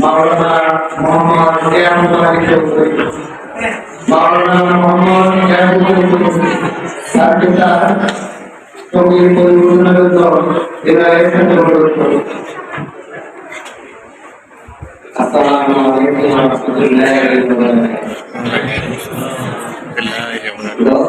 মাওলানা মোহাম্মদ কেয়ামুল্লাহ চৌধুরী মাওলানা মোহাম্মদ কেয়ামুল্লাহ তার পিতা কবির পরিপূর্ণের দল এরা এখানে অনুরোধ করি আসসালামু আলাইকুম ওয়া রাহমাতুল্লাহি ওয়া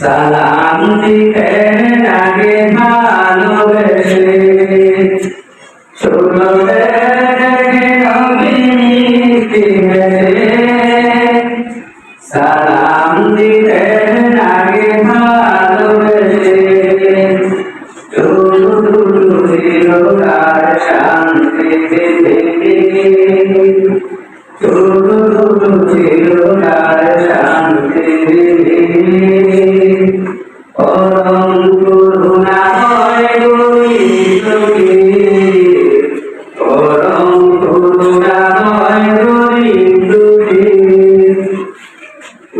সালাম দিতে লাগে ভালোবেসে ছোট সালাম দিতে লাগে ভালোবেসে শান্তি শান্তি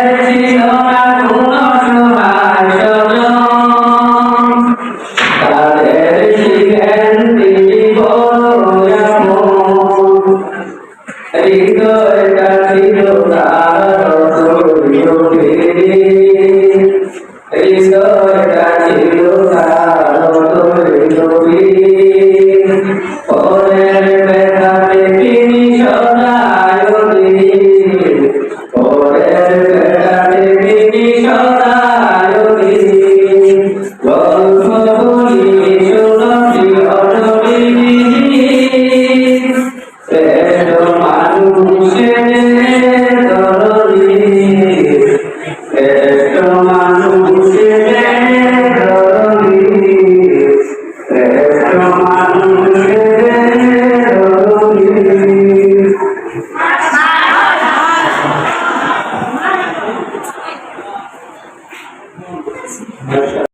ছিল না